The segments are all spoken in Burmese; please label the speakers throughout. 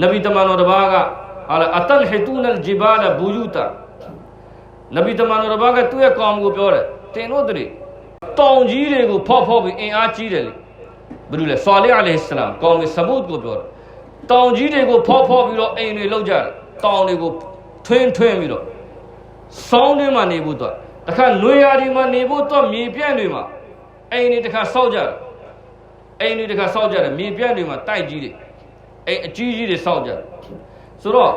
Speaker 1: နဗီတမန်တော်တစ်ပါးကဟာလာအတန်ဟီတူနလ်ဂျီဘာလဘူယူတာနဗီတမန်တော်တစ်ပါးကသူ့ရဲ့ကောင်ကိုပြောတယ်တင်တို့တည်းတောင်ကြီးတွေကိုဖောက်ဖောက်ပြီးအင်အားကြီးတယ်လေဘယ်လိုလဲဆာလီအလိုင်ဟိစလမ်ကောင်ကဆဘုတ်ကိုပြောတယ်တောင်ကြီးတွေကိုဖောက်ဖောက်ပြီးတော့အိမ်တွေလောက်ကြတယ်တောင်တွေကိုထွင်းထွင်းပြီးတော့ဆောင်းတွေမှာနေဖို့တော့တခါနွေရာဒီမှာနေဖို့တော့မြေပြန့်တွေမှာအိမ်တွေတခါစောက်ကြတယ်အိမ်တွေတခါစောက်ကြတယ်မြေပြန့်တွေမှာတိုက်ကြီးတွေ အဲ့အကြီးကြီးတွေစောင့်ကြတယ်ဆိုတော့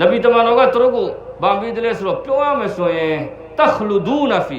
Speaker 1: နဗီတမန်တော်ကသူတို့ကိုဗာပေးတယ်လဲဆိုတော့ပြောရမယ်ဆိုရင်တခလူဒူနာဖီ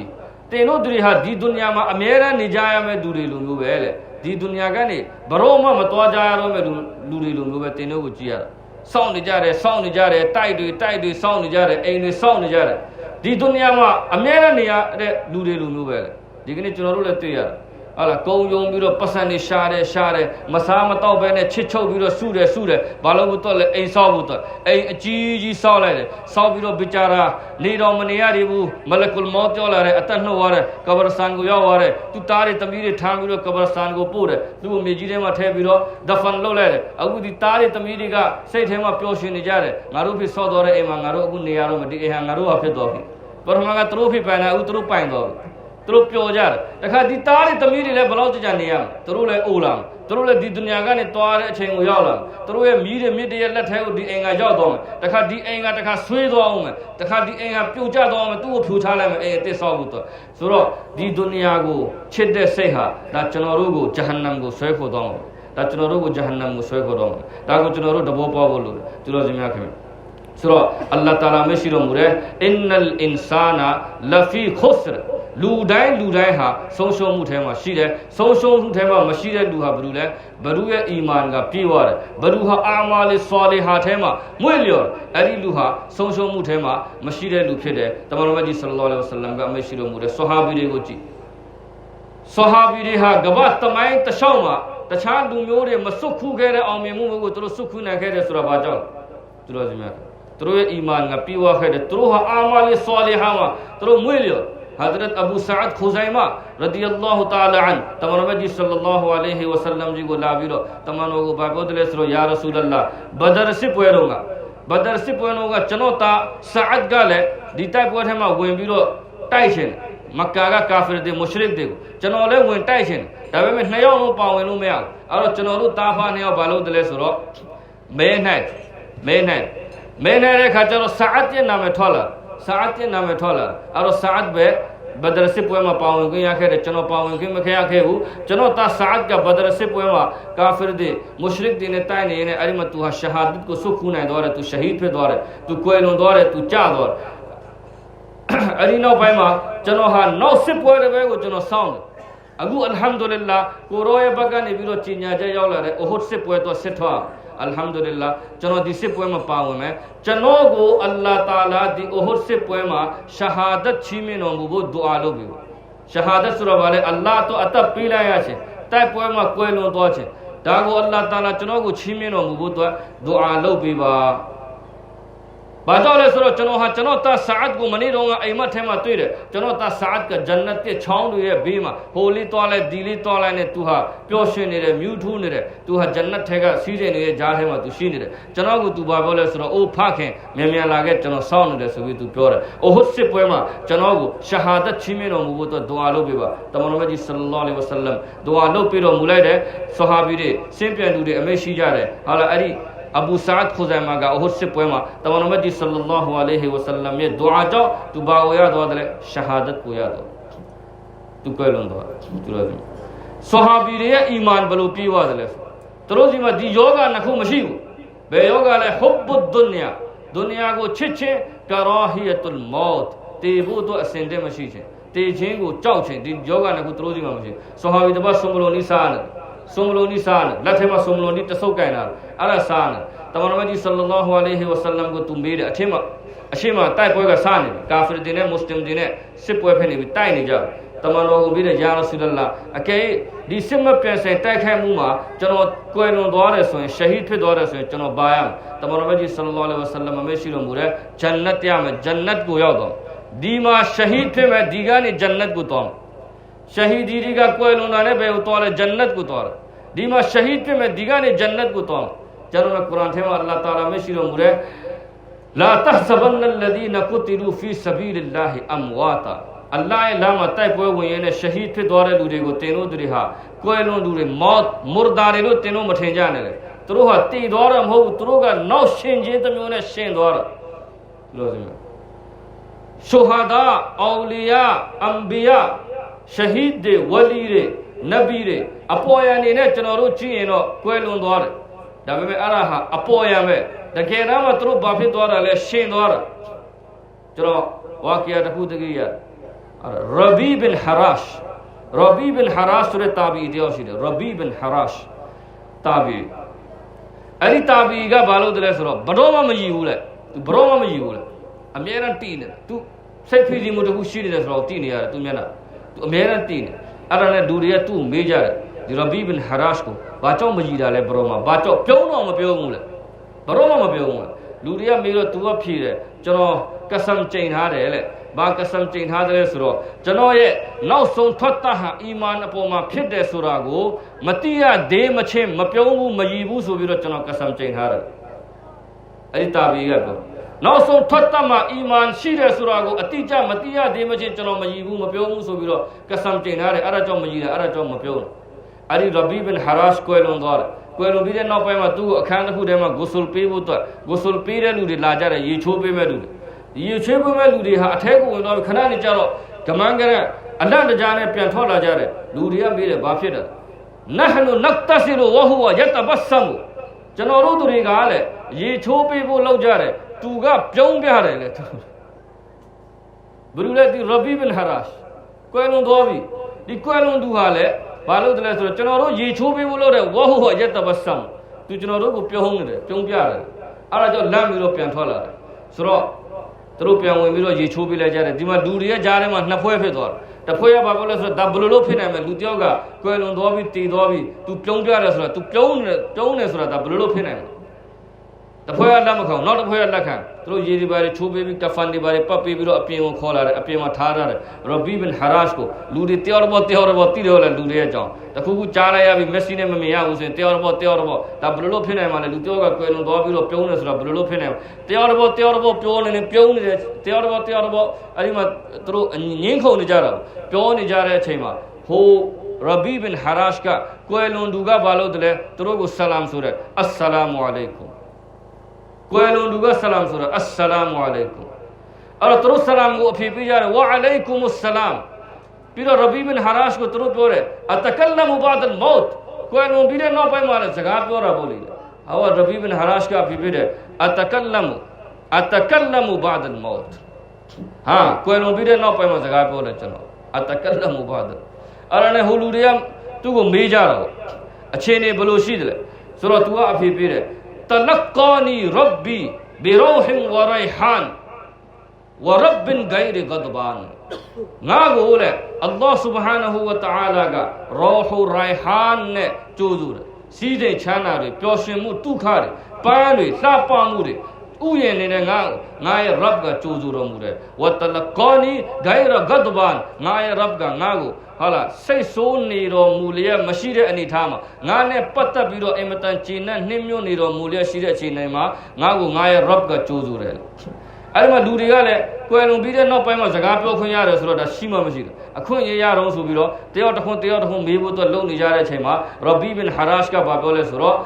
Speaker 1: တင်တို့တွေဟာဒီဒုညမှာအမြဲတမ်းနေကြရမယ့်သူတွေလိုမျိုးပဲလေဒီဒုညကနေဘရောမှမတော်ကြရတော့မယ့်လူလူတွေလိုမျိုးပဲတင်တို့ကိုကြည့်ရတာစောင့်နေကြတယ်စောင့်နေကြတယ်တိုက်တွေတိုက်တွေစောင့်နေကြတယ်အိမ်တွေစောင့်နေကြတယ်ဒီဒုညမှာအမြဲတမ်းနေရတဲ့လူတွေလိုမျိုးပဲလေဒီကနေ့ကျွန်တော်တို့လည်းတွေ့ရတယ် ဟာလာကုံယုံပြီးတော့ပတ်စံနေရှာတယ်ရှာတယ်မစားမတော့ဘဲနဲ့ချစ်ချုပ်ပြီးတော့စုတယ်စုတယ်ဘာလို့ဘူးတော့လဲအိမ်ဆောက်ဘူးတော့အိမ်အကြီးကြီးဆောက်လိုက်တယ်ဆောက်ပြီးတော့ဘိချာရာနေတော်မနေရသေးဘူးမလကုလ်မောပြောလာတယ်အသက်နှုတ်သွားတယ်ကဘရစတန်ကိုရောက်သွားတယ်သူသားတွေသမီးတွေထားပြီးတော့ကဘရစတန်ကိုပို့တယ်သူ့ကိုမြေကြီးထဲမှာထည့်ပြီးတော့ဒဖန်လုပ်လိုက်တယ်အခုဒီသားတွေသမီးတွေကစိတ်ထဲမှာပျော်ရွှင်နေကြတယ်ငါတို့ဖြစ်ဆောက်သွားတဲ့အိမ်မှာငါတို့အခုနေရတော့မဒီအိမ်ဟာငါတို့ဟာဖြစ်သွားပြီပထမကသူတို့ဖြစ်ပိုင်တာအခုသူတို့ပိုင်သွားပြီ သူတို့ပျော်ကြတယ်တခါဒီသားတွေသမီးတွေလည်းဘယ်လောက်ကြကြနေရမလဲသူတို့လည်းအိုလာသူတို့လည်းဒီဒုညကနေသွားတဲ့အချိန်ကိုရောက်လာသူတို့ရဲ့မြည်တွေမြစ်တွေရဲ့လက်ထဲကိုဒီအိမ်ကရောက်သွားမယ်တခါဒီအိမ်ကတခါဆွေးသွားအောင်မယ်တခါဒီအိမ်ကပြုတ်ကျသွားအောင်မယ်သူ့ကိုဖြိုချလိုက်မယ်အိမ်အစ်ဆောက်ဖို့တော့ဆိုတော့ဒီဒုညကိုချစ်တဲ့စိတ်ဟာဒါကျွန်တော်တို့ကိုဂျဟန္နမ်ကိုဆွဲခေါ်သွားမှာဒါကျွန်တော်တို့ကိုဂျဟန္နမ်ကိုဆွဲခေါ်တော့မှာဒါကိုကျွန်တော်တို့တဘောပေါက်ဖို့လို့ကျွန်တော်စီများခင်ဗျဆိုတော့အလ္လာဟ်တာလာမရှိတော်မူတဲ့အင်နလ်အင်ဆာနာလဖီခွစရ လူတိုင်းလူတိုင်းဟာဆုံးရှုံးမှုထဲမှာရှိတယ်ဆုံးရှုံးမှုထဲမှာမရှိတဲ့လူဟာဘယ်လိုလဲဘလူရဲ့အီမန်ကပြည့်ဝတယ်ဘလူဟာအာမာလီဆွာလီဟာထဲမှာမွေ့လျော်အဲ့ဒီလူဟာဆုံးရှုံးမှုထဲမှာမရှိတဲ့လူဖြစ်တယ်တမန်တော်မြတ်ကြီးဆလ္လာလဟ်အလัยဟိဝဆလမ်ကအမရှိတော်မူတဲ့ဆွဟာဘီတွေကိုကြည့်ဆွဟာဘီတွေဟာကမ္ဘာတမိုင်းတစ်လျှောက်မှာတခြားလူမျိုးတွေမစွတ်ခုခဲ့တဲ့အောင်မြင်မှုကိုသူတို့စွတ်ခုနိုင်ခဲ့တယ်ဆိုတာဘာကြောင့်သူတို့စီများသူတို့ရဲ့အီမန်ကပြည့်ဝခဲ့တယ်သူတို့ဟာအာမာလီဆွာလီဟာမှာသူတို့မွေ့လျော် हजरत अबू साद खुजैमा रदी अल्लाह तन तमन जी सल्लल्लाहु अलैहि वसल्लम जी को लावीरो तमन को बाबोदले सरो या रसूल अल्लाह बदर से पोयरोगा बदर से पोयनोगा चनोता साद गाले दीता पोयथे मा वन बीरो टाइशन मक्का का काफिर दे मुशरिक दे चनो ले वन टाइशन दावे में नया नो पावन लो में आ और चनो लो ताफा ने बालोदले सरो मैं है मैं है मैं है रे खा चलो साद ये नाम है ठोला လို့မရဘူးအဲ့တော့ကျွန်တော်တို့တာဖာနှစ်ယောက်ဘာလို့တလဲဆိုတော့မဲနိုင်မဲနိုင်မဲနိုင်တဲ့ခါကျတော့ဆာအတ်ရဲ့နာမည်ထွက်လာဆာအတ်ရဲ့နာမည်ထွက်လာအဲ့တော့ဆာအတ်ပဲဘဒရစစ်ပွဲမှာပါဝင်ခွင့်ရခဲ့တယ်ကျွန်တော်ပါဝင်ခွင့်မခဲ့ရခဲ့ဘူးကျွန်တော်တာဆာအတ်ကဘဒရစစ်ပွဲမှာကာဖီတွေမုရှရစ်တွေနဲ့တိုက်နေရင်အဲ့ဒီမှာသူဟာရှဟာဒတ်ကိုဆုတ်ခုနိုင်တော့တယ်သူရှဟီဒ်ဖြစ်သွားတယ်သူကွယ်လွန်သွားတယ်သူကြသွားတယ်အဲ့ဒီနောက်ပိုင်းမှာကျွန်တော်ဟာနောက်စစ်ပွဲတွေပဲကိုကျွန်တော်စောင့်တယ် အခုအလ်ဟမ်ဒူလ illah ကိုရောရဲ့ဘက်ကနေပြီးတော့ကြီးညာချက်ရောက်လာတဲ့အိုဟတ်စစ်ပွဲတော့စစ်ထွားအလ်ဟမ်ဒူလ illah ကျွန်တော်ဒီစစ်ပွဲမှာပါဝင်မယ်ကျွန်တော်ကိုအလ္လာတာလာဒီအိုဟတ်စစ်ပွဲမှာရှဟာဒတ်ချီးမြှင့်တော်မူဖို့ဒူအာလုပ်ပြီးရှဟာဒတ်ဆိုတော့ဗာလေအလ္လာတော့အသက်ပေးလိုက်ရခြင်းတိုက်ပွဲမှာကွယ်လွန်သွားခြင်းဒါကိုအလ္လာတာလာကျွန်တော်ကိုချီးမြှင့်တော်မူဖို့အတွက်ဒူအာလုပ်ပြီးပါ ဘာကြောင့်လဲဆိုတော့ကျွန်တော်ဟာကျွန်တော်တာဆာအတ်ကိုမနေ့တုန်းကအိမ်မက်ထဲမှာတွေ့တယ်ကျွန်တော်တာဆာအတ်ကဂျန်နတ်ရဲ့ချောင်းတွေရဲ့ဘေးမှာဟိုလေးတွားလိုက်ဒီလေးတွားလိုက်နဲ့သူဟာပျော်ရွှင်နေတယ်မြူးထူးနေတယ်သူဟာဂျန်နတ်ထဲကစီးစိမ်တွေရဲ့ဂျားထဲမှာသူရှိနေတယ်ကျွန်တော်ကသူဘာပြောလဲဆိုတော့အိုးဖခင်မြန်မြန်လာခဲ့ကျွန်တော်စောင့်နေတယ်ဆိုပြီးသူပြောတယ်အိုဟုတ်စစ်ပွဲမှာကျွန်တော်ကိုရှဟာဒတ်ချီးမြှင့်တော်မူဖို့အတွက်ဒူအာလုပ်ပေးပါတမန်တော်မြတ်ကြီးဆလ္လာလဟ်အလိုင်းဝဆလမ်ဒူအာလုပ်ပေးတော်မူလိုက်တယ်ဆဟာဘီတွေစင်ပြန်သူတွေအမိတ်ရှိကြတယ်ဟာလာအဲ့ဒီ အဘူဆာဒ်ခူဇိုင်မာကအိုဟတ်စစ်ပွဲမှာတမန်တော်မြတ်ကြီးဆလ္လာလဟ်အလိုင်းဝဆလမ်ရဲ့ဒူအာကြောင့်သူဘာကိုရတော့တယ်ရှဟာဒတ်ကိုရတော့သူကွယ်လွန်သွားသူလည်းဆဟာဘီတွေရဲ့အီမန်ဘယ်လိုပြေးသွားတယ်လဲသူတို့စီမှာဒီယောဂနှစ်ခုမရှိဘူးဘယ်ယောဂလဲဟุဘ်ဒုနီယာဒုနီယာကိုချစ်ချင်းကရာဟီယတ်လ်မောတ်တေဖို့အတွက်အစဉ်တည်းမရှိချင်းတေချင်းကိုကြောက်ချင်းဒီယောဂနှစ်ခုသူတို့စီမှာမရှိဆဟာဘီတပတ်ဆုမလိုနီစာနဲ့ ဆုမလိုနီစာနဲ့လက်ထဲမှာဆုမလိုနီတဆုပ်ကင်တာအဲ့ဒါစာနဲ့တမန်တော်မြတ်ကြီးဆလ္လာလဟ်အလိုင်းဝဆလမ်ကိုသူမေးတယ်အထင်မှာအရှိမတိုက်ပွဲကစနေပြီကာဖီတွေနဲ့မွတ်စလင်တွေနဲ့စစ်ပွဲဖြစ်နေပြီတိုက်နေကြတယ်တမန်တော်ကိုပြီးတဲ့ယာရဆူလ လာအကဲဒီစစ်မပြန်ဆိုင်တိုက်ခိုက်မှုမှာကျွန်တော်ကွယ်လွန်သွားတယ်ဆိုရင်ရှဟီဒ်ဖြစ်သွားတယ်ဆိုရင်ကျွန်တော်ဘာရမတမန်တော်မြတ်ကြီးဆလ္လာလဟ်ဝဆလမ်မရှိတော်မူတဲ့ဂျန်နတ်ရမယ်ဂျ နဗီတွေအပေါ်ယံနေနဲ့ကျွန်တော်တို့ကြည့်ရင်တော့ကွဲလွန်သွားတယ်ဒါပေမဲ့အဲ့ဒါဟာအပေါ်ယံပဲတကယ်တမ်းမှသူတို့ဘာဖြစ်သွားတာလဲရှင်သွားတာကျွန်တော်ဝါကီယာတစ်ခုတကယ်ရရဘီဘင်ဟရာရှ်ရဘီဘင်ဟရာရှ်ဆိုတဲ့တာဘီတယောက်ရှိတယ်ရဘီဘင်ဟရာရှ်တာဘီအဲ့ဒီတာဘီကဘာလို့တလဲဆိုတော့ဘတော်မှမကြည့်ဘူးလေသူဘတော်မှမကြည့်ဘူးလေအများနဲ့တီးနေသူစိတ်ဖိစီးမှုတစ်ခုရှိနေတယ်ဆိုတော့တီးနေရတယ်သူမျက်နှာသူအများနဲ့တီးနေ အဲ့ဒါနဲ့လူတွေကသူ့ကိုမေးကြတယ်ဒီရဘီဘင်ဟာရရှ်ကိုဘာကြောင့်မကြည့်တာလဲဘတော်မှဘာကြောင့်ပြုံးတော့မပြောဘူးလေဘတော်မှမပြောဘူးလေလူတွေကမေးတော့ तू ကဖြေတယ်ကျွန်တော်ကဆမ်ချိန်ထားတယ်လေဘာကဆမ်ချိန်ထားတယ်ဆိုတော့ကျွန်တော်ရဲ့နောက်ဆုံးထွက်တာဟာအီမန်အပေါ်မှာဖြစ်တယ်ဆိုတာကိုမတိရသေးမချင်းမပြုံးဘူးမယီဘူးဆိုပြီးတော့ကျွန်တော်ကဆမ်ချိန်ထားတယ်အဲ့ဒီတာဘီကပြော နောက်ဆုံးထွက်တာမှာအီမန်ရှိတယ်ဆိုတာကိုအတိအကျမတိရသေးမချင်းကျွန်တော်မယီဘူးမပြုံးဘူးဆိုပြီးတော့ကဆမ်ချိန်ထားတယ်အဲ့ဒါကြောင့်မယီတယ်အဲ့ဒါကြောင့်မပြုံးဘူးအဲ့ဒီရဘီဘင်ဟာရရှ်ကိုလွန်သွားတယ်ကွယ်လွန်ပြီးတဲ့နောက်ပိုင်းမှာသူ့ကိုအခန်းတစ်ခုထဲမှာဂုဆူလ်ပေးဖို့အတွက်ဂုဆူလ်ပေးတဲ့လူတွေလာကြတယ်ရေချိုးပေးမဲ့လူတွေရေချိုးပေးမဲ့လူတွေဟာအထက်ကိုဝင်သွားပြီးခဏနေကြတော့ကမန်းကရအလန့်တကြားနဲ့ပြန်ထွက်လာကြတယ်လူတွေကမေးတယ်ဘာဖြစ်တယ်နဟနုနတ်တဆီရဝဟူဝယတဘဆမ်ကျွန်တော်တို့သူတွေကလည်းရေချိုးပေးဖို့လောက်ကြတယ် သူကပြုံးပြတယ်လေဘယ်လိုလဲဒီရဘီဘင်ဟာရရှ်ကွယ်လွန်သွားပြီဒီကွယ်လွန်သူဟာလည်းဘာလို့တလဲဆိုတော့ကျွန်တော်တို့ရေချိုးပေးဖို့လုပ်တဲ့ဝဟူဟယတဘဆမ်သူကျွန်တော်တို့ကိုပြုံးနေတယ်ပြုံးပြတယ်အဲ့ဒါကြောင့်လမ်းပြီးတော့ပြန်ထွက်လာတယ်ဆိုတော့သူတို့ပြန်ဝင်ပြီးတော့ရေချိုးပေးလိုက်ကြတယ်ဒီမှာလူတွေကကြားထဲမှာနှစ်ဖွဲဖြစ်သွားတယ်တစ်ဖွဲကဘာလို့လဲဆိုတော့ဒါဘယ်လိုလုပ်ဖြစ်နိုင်မလဲလူတယောက်ကကွယ်လွန်သွားပြီးတည်သွားပြီးသူပြုံးပြတယ်ဆိုတော့ तू ပြုံးနေပြုံးနေဆိုတာဒါဘယ်လိုလုပ်ဖြစ်နိုင်မလဲ တဖွဲကလက်မခံနောက်တဖွဲကလက်ခံသူတို့ရေဒီပါတွေချိုးပေးပြီးကဖန်တွေပါတွေပတ်ပေးပြီးတော့အပြင်ကိုခေါ်လာတယ်အပြင်မှာထားရတယ်ရဘီဘင်ဟာရရှ်ကိုလူတွေတယောက်တော့တယောက်တော့တိတယ်လဲလူတွေရဲ့အကြောင်းတခုခုကြားလိုက်ရပြီမက်ဆီနဲ့မမြင်ရဘူးဆိုရင်တယောက်တော့တယောက်တော့ဒါဘယ်လိုလုပ်ဖြစ်နိုင်မှာလဲလူတယောက်ကကွယ်လွန်သွားပြီးတော့ပြုံးနေဆိုတာဘယ်လိုလုပ်ဖြစ်နိုင်တယောက်တော့တယောက်တော့ပြောနေနေပြုံးနေတယ်တယောက်တော့တယောက်တော့အဲ့ဒီမှာသူတို့ငင်းခုန်နေကြတာပြောနေကြတဲ့အချိန်မှာဟိုရဘီဘင်ဟာရရှ်ကကွယ်လွန်သူကဘာလို့တလဲသူတို့ကိုဆလမ်ဆိုတယ်အစ္စလာမုအလိုင်ကွမ် ကွယ်လွန်သူကဆလမ်ဆိုတာအစ္စလာမုအလိုင်ကွမ်အဲ့တော့သူတို့ဆလမ်ကိုအဖြေပေးကြတယ်ဝါအလိုင်ကွမ်ဆလမ်ပြီးတော့ရဘီဘင်ဟာရရှ်ကိုသူတို့ပြောတယ်အတကလမဘာဒ် မောတ်ကွယ်လွန်ပြီးတဲ့နောက်ပိုင်းမှာလည်းစကားပြောတာပေါ့လေဟောရဘီဘင်ဟာရရှ်ကအဖြေပေးတယ်အတကလမအတကလမဘာဒ်မောတ်ဟာကွယ်လွန်ပြီးတဲ့နောက်ပိုင်းမှာစကားပြောတယ်ကျွန်တော်အတကလမဘာဒ်အဲ့ဒါနဲ့ဟိုလူတွေကသူ့ကိုမေးကြတာပေါ့အခြေအနေဘယ်လိုရှိတယ်လဲဆိုတော့ तू ကအဖြေပေးတယ်တလကာနီရဘ်ဘီဘီရိုဟင်ဝရိုင်ဟန်ဝရဘ်ဘင်ဂိုင်ရဂဒဘန်ငါကိုလေအလ္လာဟ် سبحانه และ تعالى ကရောဟူရိုင်ဟန်နဲ့ကြိုးစုတယ်စီးတဲ့ချမ်းသာတွေပျော်ရွှင်မှုဒုက္ခတွေပန်းတွေလှပမှုတွေ ဥယျာဉ်နေတဲ့ငါငါရဲ့ရဘ်ကကြိုးစုတော်မူတယ်ဝတလကောနီဂိုင်ရဂဒဘန်ငါရဲ့ရဘ်ကငါကိုဟုတ်လားစိတ်ဆိုးနေတော်မူလျက်မရှိတဲ့အနေထားမှာငါနဲ့ပတ်သက်ပြီးတော့အင်မတန်ကျေနပ်နှင်းမြွနေတော်မူလျက်ရှိတဲ့အချိန်တိုင်းမှာငါကိုငါရဲ့ရဘ်ကကြိုးစုတယ်အဲ့ဒီမှာလူတွေကလည်းကွယ်လွန်ပြီးတဲ့နောက်ပိုင်းမှာစကားပြောခွင့်ရတယ်ဆိုတော့ဒါရှိမှမရှိဘူးအခွင့်အရေးရတော့ဆိုပြီးတော့တယောက်တစ်ခွန်းတယောက်တစ်ခွန်းမေးဖို့တော့လုံနေကြတဲ့အချိန်မှာရဘီဘင်ဟာရရှ်ကဘာပြောလဲဆိုတော့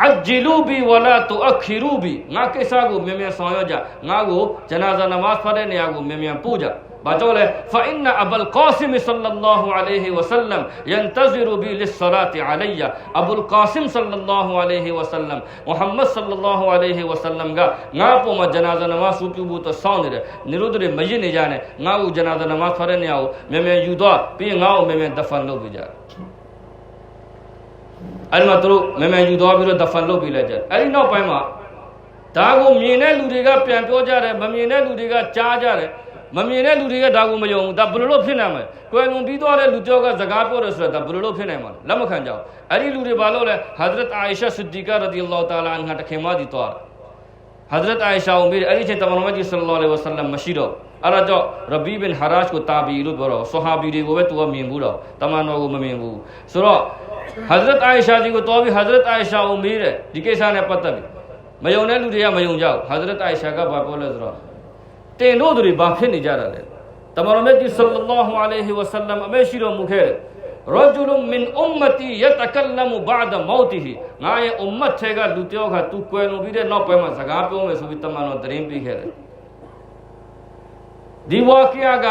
Speaker 1: အဂျီလူဘီဝလာတူအခီရူဘီငါကိစ္စကိုမြန်မြန်ဆောင်ရွက်ကြငါကိုဂျနာဇာနမတ်ဖတ်တဲ့နေရာကိုမြန်မြန်ပို့ကြဘာကြောင့်လဲဖာအင်နအဘလ်ကာဆမ်ဆလ္လာလာဟူအလိုင်ဟီဝဆလမ်ယန်တဇီရူဘီလစ်ဆလာတ်အလိုင်ယာအဘလ်ကာဆမ်ဆလ္လာလာဟူအလိုင်ဟီဝဆလမ်မုဟမ္မဒ်ဆလ္လာလာဟူအလိုင်ဟီဝဆလမ်ကငါပေါ်မှာဂျနာဇာနမတ်စုပြုဖို့တော့စောင့်နေတယ်နေလို့တွေမရစ်နေကြနဲ့ငါ့ကိုဂျနာဇာနမတ်ဖတ်တဲ့နေရာကိုမြန်မြန်ယူသွားပြီးရင်ငါ့ကိုမြန်မြန်ဒဖန်လုပ်ပေးကြ အဲ့ဒီမှာသူတို့မြန်မြန်ယူသွားပြီးတော့ဒဖန်လုပ်ပေးလိုက်ကြအဲ့ဒီနောက်ပိုင်းမှာဒါကိုမြင်တဲ့လူတွေကပြန်ပြောကြတယ်မမြင်တဲ့လူတွေကကြားကြတယ်မမြင်တဲ့လူတွေကဒါကိုမယုံဘူးဒါဘယ်လိုလုပ်ဖြစ်နိုင်မလဲကွယ်လွန်ပြီးသွားတဲ့လူကြောက်ကစကားပြောတယ်ဆိုတာဒါဘယ်လိုလုပ်ဖြစ်နိုင်မှာလဲလက်မခံကြဘူးအဲ့ဒီလူတွေဘာလို့လဲဟာဇရတ်အာအိရှာဆစ်ဒီကာရဒီအလ္လာဟ်တာလာအန်ဟာတခင်မဒီသွားတာဟ Hazrat Aisha ကိုမေးတယ် အဲ့ဒီအချိန်တမန်တော်မြတ်ကြီးဆလ္လာလဟ်အလัยဟိဝဆလမ်မရှိတော့အဲ့ဒါကြောင့်ရဘီဘင်ဟာရတ်ကိုတာဘီလို့ပြောတော့ဆဟာဘီတွေကိုပဲသူကမြင်ဘူးတော့တမန်တော်ကိုမမြင်ဘူးဆိုတော့ Hazrat Aisha ကြီးကိုတော်ပြီး Hazrat Aisha ကိုမေးတယ်ဒီကိစ္စနဲ့ပတ်သက်ပြီးမယုံတဲ့လူတွေကမယုံကြဘူး Hazrat Aisha ကဘာပြောလဲဆိုတော့တင်တို့တွေဘာဖြစ်နေကြတာလဲတမန်တော်မြတ်ကြီးဆလ္လာလဟ်အလัยဟိဝဆလမ်အမေရှိတော်မူခဲ့တယ် rajulun min ummati yatakallamu ba'da mautihi ငါရဲ့ ummat ထဲကလူတယောက်ကသူကွယ်လွန်ပြီးတဲ့နောက်ပိုင်းမှာစကားပြောမယ်ဆိုပြီးတမန်တော်တရင်ပြီးခဲ့တယ်ဒီဝါကီယာက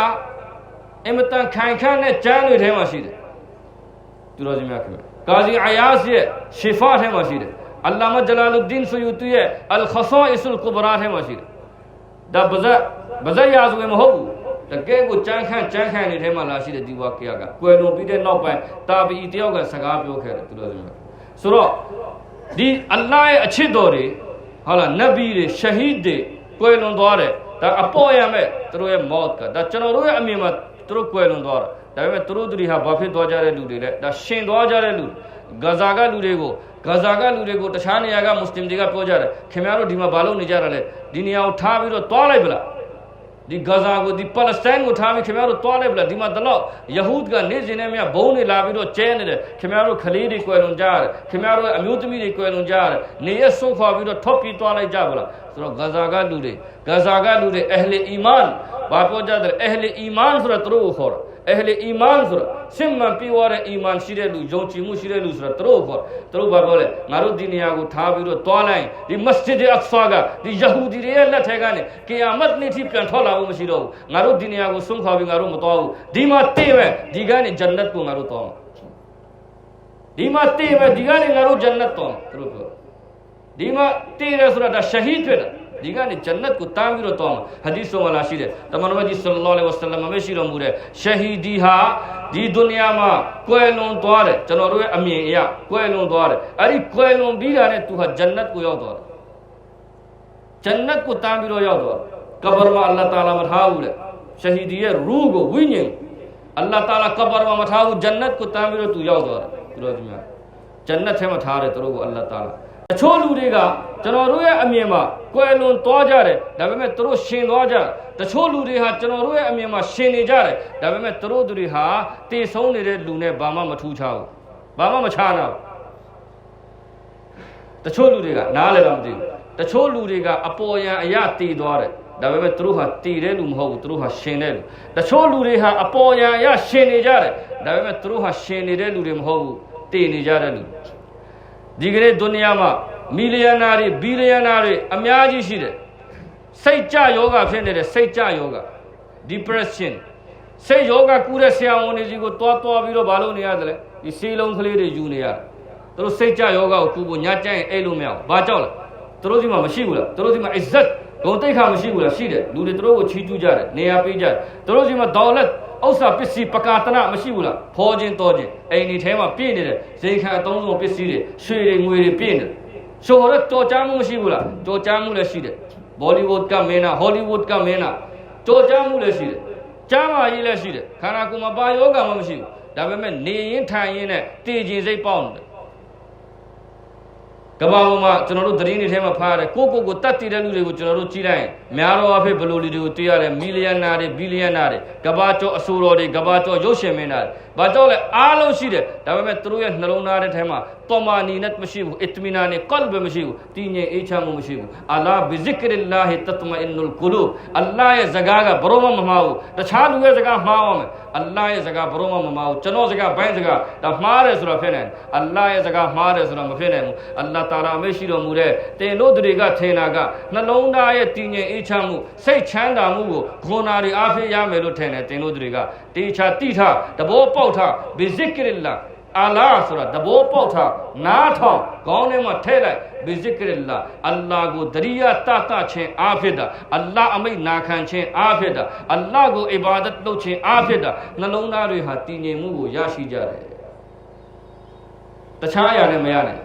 Speaker 1: အင်မတန်ခိုင်ခန့်တဲ့ကျမ်းတွေထဲမှာရှိတယ်သူတော်စင်များခင်ဗျကာဇီအယာစ်ရဲ့ရှီဖာထဲမှာရှိတယ်အလ္လာမဂျလာလူဒင်ဆူယူတီရဲ့အလ်ခဆာအစ်လ်ကူဘရာထဲမှာရှိတယ်ဒါဘဇတ်ဘဇတ်ရာဇဝင်မဟုတ်ဘူး တကယ်ကိုကြမ်းခန့်ကြမ်းခန့်နေထဲမှာလာရှိတဲ့ဒီဝါကိယာကကွယ်လွန်ပြီးတဲ့နောက်ပိုင်းတာဘီတယောက်ကစကားပြောခဲ့တယ်သူတော်စင်များဆိုတော့ဒီအလ္လာဟ်ရဲ့အချစ်တော်တွေဟုတ်လားနဗီတွေရှဟီဒ်တွေကွယ်လွန်သွားတယ်ဒါအပေါ်ရမဲ့သူတို့ရဲ့မော့ကဒါကျွန်တော်တို့ရဲ့အမြင်မှာသူတို့ကွယ်လွန်သွားတာဒါပေမဲ့သူတို့တွေဟာဘာဖြစ်သွားကြတဲ့လူတွေလဲဒါရှင်သွားကြတဲ့လူဂဇာကလူတွေကိုဂဇာကလူတွေကိုတခြားနေရာကမွတ်စလင်တွေကပြောကြတယ်ခင်ဗျားတို့ဒီမှာဘာလုပ်နေကြတာလဲဒီနေရာကိုထားပြီးတော့တွားလိုက်ပလား ဒီဂဇာကိုဒီပါလက်စတိုင်းကိုထားပြီးခင်ဗျားတို့တွားလိုက်ပလားဒီမှာတော့ယဟူဒ်ကနေစဉ်နဲ့မြဘုံတွေလာပြီးတော့ကျဲနေတယ်ခင်ဗျားတို့ခလေးတွေကွယ်လွန်ကြရတယ်ခင်ဗျားတို့ရဲ့အမျိုးသမီးတွေကွယ်လွန်ကြရတယ်နေရဆုံးခွာပြီးတော့ထော့ပြီးတွားလိုက်ကြပလားဆိုတော့ဂဇာကလူတွေဂဇာကလူတွေအဟ်လီအီမန်ဘာပြောကြတယ်အဟ်လီအီမန်ဆိုတော့သူတို့ကိုခေါ်တာ အဟ်လီအီမန်ဆိုတော့စင်မှန်ပြေဝတဲ့အီမန်ရှိတဲ့လူယုံကြည်မှုရှိတဲ့လူဆိုတော့သူတို့ကိုခေါ်သူတို့ဘာပြောလဲငါတို့ဒီနေရာကိုထားပြီးတော့တွားလိုက်ဒီမစဂျစ်အက်ဆာကဒီယဟူဒီတွေရဲ့လက်ထက်ကနေကီယာမတ်နေ့ထိပြန်ထွက်လာဖို့မရှိတော့ဘူးငါတို့ဒီနေရာကိုဆုံးခွာပြီးငါတို့မတွားဘူးဒီမှာတည့်မဲ့ဒီကနေဂျန်နတ်ကိုငါတို့တွားမှာဒီမှာတည့်မဲ့ဒီကနေငါတို့ဂျန်နတ်တွားမှာသူတို့ပြောဒီမှာတည့်ရဆိုတာဒါရှဟီဒ်ဖြစ်တာ ဒီကနေဂျန်နတ်ကိုတန်းပြီးတော့တောင်းမှာဟာဒီဆိုမလာရှိတယ်တမန်တော်ကြီးဆလ္လာလဟ်အလัยဟိဝဆလမ်မရှိတော်မူတဲ့ရှဟီဒီဟာဒီဒုနီယာမှာကွယ်လွန်သွားတယ်ကျွန်တော်တို့ရဲ့အမြင်အရကွယ်လွန်သွားတယ်အဲ့ဒီကွယ်လွန်ပြီး တာနဲ့သူဟာဂျန်နတ်ကိုရောက်သွားတယ်ဂျန်နတ်ကိုတန်းပြီးတော့ရောက်သွားကဘာမှာအလ္လာဟ်တာလာမထားဘူးလေရှဟီဒီရဲ့ရူးကိုဝိညာဉ်အလ္လာဟ်တာလာကဘာမှာမထားဘူးဂျန်နတ်ကိုတန်းပြီးတော့သူရောက်သွားတယ်သူတို့ဒီမှာဂျန်နတ်ထဲမှာထားတယ်သူတို့ကိုအလ္လာဟ်တာလာတချို့လူတွေကကျွန်တော်တို့ရဲ့အမြင်မှာကွယ်လွန်သွားကြတယ်ဒါပေမဲ့သူတို့ရှင်သွားကြတချို့လူတွေဟာကျွန်တော်တို့ရဲ့အမြင်မှာရှင်နေကြတယ်ဒါပေမဲ့သူတို့တွေဟာတည်ဆုံးနေတဲ့လူနဲ့ဘာမှမထူးခြားဘူးဘာမှမခြားနာဘူးတချို့လူတွေကနားလည်းမသိဘူးတချို့လူတွေကအပေါ်ယံအရာတည်သွားတယ်ဒါပေမဲ့သူတို့ဟာတည်တဲ့လူမဟုတ်ဘူးသူတို့ဟာရှင်တဲ့လူတချို့လူတွေဟာအပေါ်ယံအရာရှင်နေကြတယ်ဒါပေမဲ့သူတို့ဟာရှင်နေတဲ့လူတွေမဟုတ်ဘူးတည်နေကြတဲ့လူ ဒီကနေ့ဒုနီယာမှာမီလီယံနာတွေဘီလီယံနာတွေအများကြီးရှိတယ်စိတ်ကြယောဂဖြစ်နေတဲ့စိတ်ကြယောဂ depression စိတ်ယောဂကူတဲ့ဆရာဝန်တွေကြီးကိုတွားတွားပြီးတော့မလုပ်နေရတယ်လေဒီဆေးလုံးကလေးတွေယူနေရတယ်သူတို့စိတ်ကြယောဂကိုကူဖို့ညကြိုင်အဲ့လိုမရဘူးဘာကြောက်လဲသူတို့ဒီမှာမရှိဘူးလားသူတို့ဒီမှာ exact ဂုံတိတ်ခါမရှိဘူးလားရှိတယ်လူတွေသူတို့ကိုချီးကျူးကြတယ်နေရာပေးကြတယ်သူတို့ဒီမှာဒေါ်လက် ဥစ္စာပစ္စည်းပကာတနာမရှိဘူးလားဖောခြင်းတော်ခြင်းအိမ်ဒီထဲမှာပြည့်နေတယ်ဇေခံအသုံးဆောင်ပစ္စည်းတွေရွှေတွေငွေတွေပြည့်နေတယ်ဆိုတော့ကြော်ကြားမှုမရှိဘူးလားကြော်ကြားမှုလည်းရှိတယ်ဘောလီဝုဒ်ကမင်းနာဟောလီဝုဒ်ကမင်းနာကြော်ကြားမှုလည်းရှိတယ်ကျမ်းမာရေးလည်းရှိတယ်ခန္ဓာကိုယ်မှာပါယောဂမှမရှိဘူးဒါပေမဲ့နေရင်ထိုင်ရင်နဲ့တည်ခြင်းစိတ်ပေါက်နေတယ် ကဘာပေါ်မှာကျွန်တော်တို့သတင်းတွေထဲမှာဖားရတယ်ကိုကိုကိုတတ်တည်တဲ့လူတွေကိုကျွန်တော်တို့ကြည့်လိုက်ရင်များတော့အဖြစ်ဘယ်လိုလူတွေကိုတွေ့ရတယ်မီလီယံနာတွေဘီလီယံနာတွေကဘာကျော်အဆိုတော်တွေကဘာကျော်ရုပ်ရှင်မင်းနာတွေဘာကြောင့်လဲအားလုံးရှိတယ်ဒါပေမဲ့သူတို့ရဲ့နှလုံးသားတဲ့ထဲမှာ တော်မာနီနတ်မရှိဘူးအစ်တမီနာနဲ့ကလ်ဘမရှိဘူးတည်ငြိမ်အေးချမ်းမှုမရှိဘူးအလာဘီဇစ်ကရလာဟီတတမအင်နုလ်ကူလူအလ္လာဟ်ရဲ့စကားကဘရောမမမှားဘူးတခြားလူရဲ့စကားမှားအောင်မယ်အလ္လာဟ်ရဲ့စကားဘရောမမမှားဘူးကျွန်တော်စကားဘိုင်းစကားဒါမှားတယ်ဆိုတာဖြစ်နေတယ်အလ္လာဟ်ရဲ့စကားမှားတယ်ဆိုတာမဖြစ်နိုင်ဘူးအလ္လာတာလာမရှိတော်မူတဲ့တင်တို့တွေကထင်တာကနှလုံးသားရဲ့တည်ငြိမ်အေးချမ်းမှုစိတ်ချမ်းသာမှုကိုဂုဏ်နာတွေအားဖြင့်ရမယ်လို့ထင်တယ်တင်တို့တွေကတေချာတိထတဘောပေါက်ထဘီဇစ်ကရလာ အလာဆိုတာတဘောပေါက်ထနားထောင်ခေါင်းထဲမှာထည့်လိုက်ဘီဇစ်ကရလာအလ္လာကိုတရိယာတတခြင်းအားဖြင့်တာအလ္လာအမိတ်နာခံခြင်းအားဖြင့်တာအလ္လာကိုအီဘာဒတ်လုပ်ခြင်းအားဖြင့်တာနှလုံးသားတွေဟာတည်ငြိမ်မှုကိုရရှိကြတယ်တခြားအရာနဲ့မရနိုင်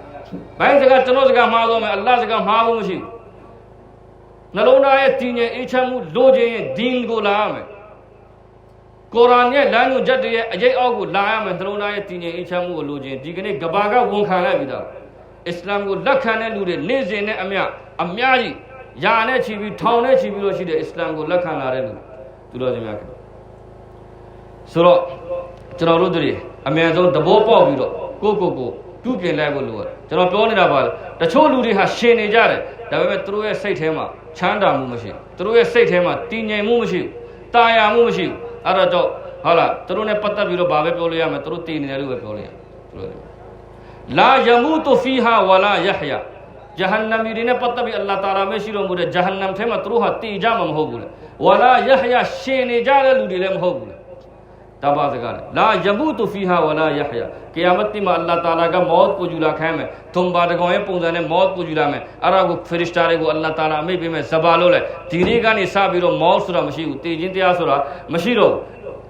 Speaker 1: ဘိုင်းစကားကျွန်တော်စကားမှားတော့မယ်အလ္လာစကားမှားဖို့မရှိဘူးနှလုံးသားရဲ့တည်ငြိမ်အေးချမ်းမှုလိုချင်ရင်ဒင်းကိုလာရမယ် ကုရ်အာန်ရဲ့လမ်းညွှန်ချက်တွေရဲ့အရေးအောက်ကိုလာရမယ်နှလုံးသားရဲ့တည်ငြိမ်အေးချမ်းမှုကိုလိုချင်ဒီကနေ့ကဘာကဝန်ခံလိုက်ပြီသားအစ္စလာမ်ကိုလက်ခံတဲ့လူတွေနေ့စဉ်နဲ့အမျှအများကြီးယာနဲ့ချီပြီးထောင်နဲ့ချီပြီးလို့ရှိတဲ့အစ္စလာမ်ကိုလက်ခံလာတဲ့လူသူတော်စင်များခင်ဆိုတော့ကျွန်တော်တို့တွေအမြန်ဆုံးသဘောပေါက်ပြီးတော့ကိုကိုကိုပြုပြင်လိုက်ဖို့လိုရတယ်ကျွန်တော်ပြောနေတာပါတချို့လူတွေဟာရှင်နေကြတယ်ဒါပေမဲ့သူတို့ရဲ့စိတ်ထဲမှာချမ်းသာမှုမရှိဘူးသူတို့ရဲ့စိတ်ထဲမှာတည်ငြိမ်မှုမရှိဘူးတာယာမှုမရှိဘူး အဲ့တော့တော့ဟုတ်လားသူတို့နဲ့ပတ်သက်ပြီးတော့ဘာပဲပြောလို့ရမလဲသူတို့တည်နေတယ်လို့ပဲပြောလို့ရသူတို့လာယမူတုဖီဟာဝလာယဟယာဂျဟန္နမီတွေနဲ့ပတ်သက်ပြီးအလ္လာဟ်တာလာမရှိတော်မူတဲ့ဂျဟန္နမ်ထဲမှာသူတို့ဟာတည်ကြမှာမဟုတ်ဘူးလေဝလာယဟယာရှင်နေကြတဲ့လူတွေလည်းမဟုတ်ဘူးလေ တဘာစကားလေလာယမူတုဖီဟာဝလာယဟယာကီယာမတ်တိမှာအလ္လာဟ်တာလာကမောတ်ကိုယူလာခိုင်းမယ်ထုံပါတကောင်ရဲ့ပုံစံ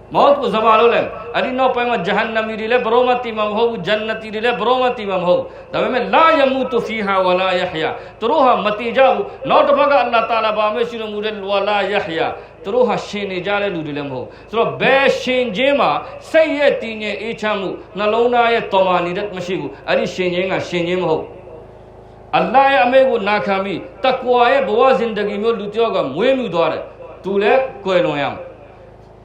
Speaker 1: နဲ့မောတ်ကိုယူလာမယ်အဲ့ဒါကိုဖရစ်တာတွေကိုအလ္လာဟ်တာလာအမိတ်ပေးမယ်ဇဘာလို့လေဒီနေ့ကနေစပြီးတော့မောတ်ဆိုတာမရှိဘူးတည်ခြင်းတရားဆိုတာမရှိတော့ဘူးမောတ်ကိုဇဘာလို့လဲအဲ့ဒီနောက်ပိုင်းမှာဂျဟန္နမီတွေလည်းဘရောမတိမမဟုတ်ဘူးဂျန်နတီတွေလည်းဘရောမတိမမဟုတ်ဘူးဒါပေမဲ့လာယမူတုဖီဟာဝလာယဟယာသူတို့ဟာမတိကြဘူးနောက်တစ်ဖက်ကအလ္လာဟ်တာလာဘာမရှိတော်မူတဲ့ဝလာယဟယာသူတို့ဟာရှင်နေကြတဲ့လူတွေလည်းမဟုတ်ဆိုတော့ဘယ်ရှင်ခြင်းမှာစိတ်ရဲ့တည်ငြိမ်အေးချမ်းမှုနှလုံးသားရဲ့တော်မာနေတဲ့မရှိဘူးအဲ့ဒီရှင်ခြင်းကရှင်ခြင်းမဟုတ်အလ္လာဟ်ရဲ့အမိန့်ကိုနာခံပြီးတကွာရဲ့ဘဝဇင်ဒဂီမျိုးလူတယောက်ကမွေးမြူသွားတယ်သူလည်းကွယ်လွန်ရမှာ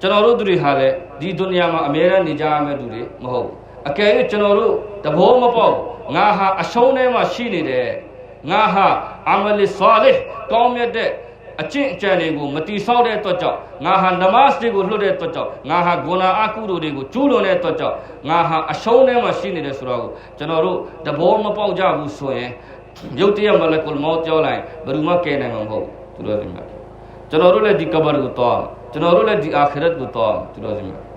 Speaker 1: ကျွန်တော်တို့သူတွေဟာလည်းဒီဒုနီယာမှာအမြဲတမ်းနေကြရမယ့်သူတွေမဟုတ်ဘူးအကယ်၍ကျွန်တော်တို့တဘောမပေါက်ငါဟာအရှုံးထဲမှာရှိနေတယ်ငါဟာအမလီဆာလစ်ကောင်းမြတ်တဲ့အကျင့်အကြံတွေကိုမတိဆောက်တဲ့အတွက်ကြောင့်ငါဟာနမတ်တွေကိုလွတ်တဲ့အတွက်ကြောင့်ငါဟာဂုဏအကုသိုလ်တွေကိုကျူးလွန်တဲ့အတွက်ကြောင့်ငါဟာအရှုံးထဲမှာရှိနေတယ်ဆိုတော့ကျွန်တော်တို့တဘောမပေါက်ကြဘူးဆိုရင်ရုတ်တရက်မလကုလ်မောတ်ကြောလိုက်ဘယ်သူမှကယ်နိုင်မှာမဟုတ်ဘူးသူတို့ဒီမှာကျွန်တော်တို့လည်းဒီကဘာကိုတော့ ကျွန်တော်တို့လည်းဒီအာခရတ်ကိုတော့သူတို့ဒီမှာ